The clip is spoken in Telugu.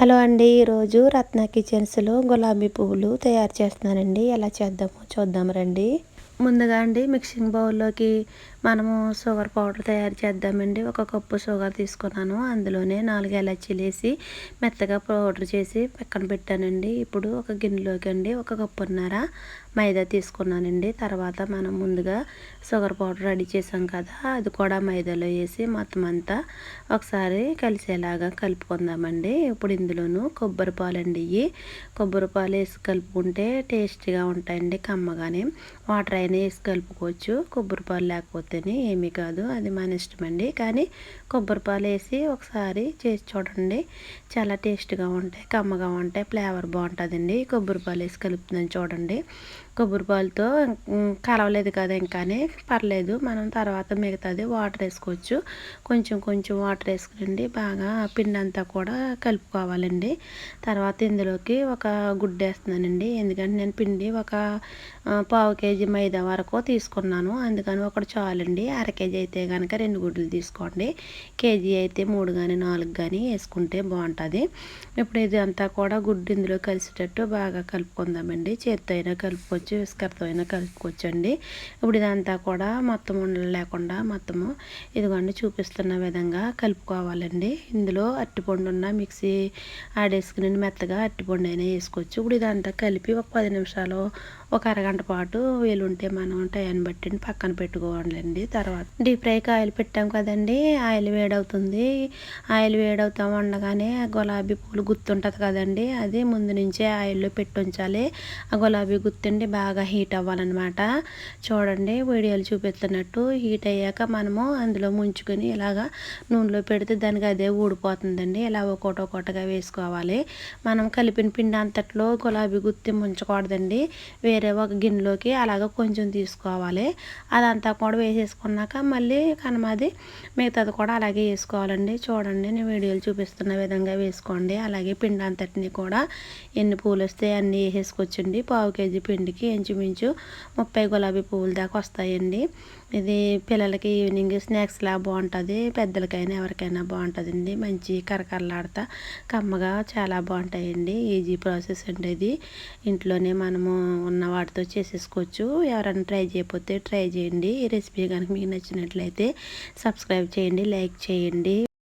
హలో అండి ఈరోజు రత్న కిచెన్స్లో గులాబీ పువ్వులు తయారు చేస్తున్నానండి. ఎలా చేద్దామో చూద్దాం రండి. ముందుగా అండి మిక్సింగ్ బౌల్లోకి మనము షుగర్ పౌడర్ తయారు చేద్దామండి. ఒక కప్పు షుగర్ తీసుకున్నాను. అందులోనే నాలుగు ఎలచీలు వేసి మెత్తగా పౌడర్ చేసి పక్కన పెట్టానండి. ఇప్పుడు ఒక గిన్నెలోకి అండి ఒక కప్పున్నర మైదా తీసుకున్నానండి. తర్వాత మనం ముందుగా షుగర్ పౌడర్ రెడీ చేసాం కదా అది కూడా మైదాలో వేసి మొత్తం అంతా ఒకసారి కలిసేలాగా కలుపుకుందామండి. ఇప్పుడు ఇందులోనూ కొబ్బరి పాలు అండి ఇవి. కొబ్బరి పాలు వేసి కలుపుకుంటే టేస్టీగా ఉంటాయండి కమ్మగానే. వాటర్ అయినా వేసి కలుపుకోవచ్చు. కొబ్బరి పాలు లేకపోతే లేకపోతేనే ఏమీ కాదు. అది మన ఇష్టం అండి కానీ కొబ్బరి పాలు వేసి ఒకసారి చేసి చూడండి. చాలా టేస్ట్గా ఉంటాయి కమ్మగా ఉంటాయి ఫ్లేవర్ బాగుంటుందండి. కొబ్బరి పాలు వేసి కలుపుతుందని చూడండి. కొబ్బరి పాలతో కలవలేదు కదా ఇంకానే. పర్లేదు మనం తర్వాత మిగతాది వాటర్ వేసుకోవచ్చు. కొంచెం కొంచెం వాటర్ వేసుకునండి బాగా పిండి అంతా కూడా కలుపుకోవాలండి. తర్వాత ఇందులోకి ఒక గుడ్డ వేస్తున్నానండి. ఎందుకంటే నేను పిండి ఒక పావు కేజీ మైదా వరకు తీసుకున్నాను. అందుకని ఒకటి చాలండి. అర కేజీ అయితే కనుక రెండు గుడ్లు తీసుకోండి. కేజీ అయితే మూడు కానీ నాలుగు కానీ వేసుకుంటే బాగుంటుంది. ఇప్పుడు ఇది అంతా కూడా గుడ్డు ఇందులో కలిసేటట్టు బాగా కలుపుకుందామండి. చేత్తో అయినా కలుపుకోవచ్చు. విస్కర్తో అయినా కలుపుకోవచ్చండి ఇప్పుడు ఇదంతా కూడా మొత్తం ఉండలు లేకుండా మొత్తము ఇదిగోండి చూపిస్తున్న విధంగా కలుపుకోవాలండి. ఇందులో అరటిపండు ఉన్న మిక్సీ ఆడేసుకుని మెత్తగా అరటిపండు అయినా వేసుకోవచ్చు. ఇప్పుడు ఇదంతా కలిపి ఒక పది నిమిషాలు ఒక అరగంట పాటు వీలుంటే మనం టైం బట్టి పక్కన పెట్టుకోవాలండి. తర్వాత డీప్ ఫ్రైకి ఆయిల్ పెట్టాం కదండి ఆయిల్ వేడవుతుంది. ఆయిల్ వేడవుతా ఉండగానే గులాబీ పూలు గుర్తుంటుంది కదండి అది ముందు నుంచే ఆయిల్లో పెట్టి ఉంచాలి. ఆ గులాబీ గుర్తుండి బాగా హీట్ అవ్వాలన్నమాట. చూడండి వీడియోలు చూపిస్తున్నట్టు హీట్ అయ్యాక మనము అందులో ముంచుకొని ఇలాగా నూనెలో పెడితే దానికి అదే ఊడిపోతుందండి. ఇలా ఒకటి ఒకటిగా వేసుకోవాలి. మనం కలిపిన పిండి అంతట్లో గులాబీ గుత్తి ముంచకూడదండి. వేరే ఒక గిన్నెలోకి అలాగ కొంచెం తీసుకోవాలి. అదంతా కూడా వేసేసుకున్నాక మళ్ళీ కనమాది మిగతాది కూడా అలాగే వేసుకోవాలండి. చూడండి నేను వీడియోలు చూపిస్తున్న విధంగా వేసుకోండి. అలాగే పిండి అంతటిని కూడా ఎన్ని పూలు వస్తే అన్నీ వేసేసుకోవచ్చండి. పావు కేజీ పిండికి ఇంచుమించు ముప్పై గులాబీ పువ్వుల దాకా వస్తాయండి. ఇది పిల్లలకి ఈవినింగ్ స్నాక్స్ లా బాగుంటుంది పెద్దలకైనా ఎవరికైనా బాగుంటుందండి. మంచి కరకరలాడతా కమ్మగా చాలా బాగుంటాయండి. ఈజీ ప్రాసెస్ అండి ఇది. ఇంట్లోనే మనము ఉన్న వాటితో చేసేసుకోవచ్చు. ఎవరైనా ట్రై చేయకపోతే ట్రై చేయండి. ఈ రెసిపీ కనుక మీకు నచ్చినట్లయితే సబ్స్క్రైబ్ చేయండి లైక్ చేయండి.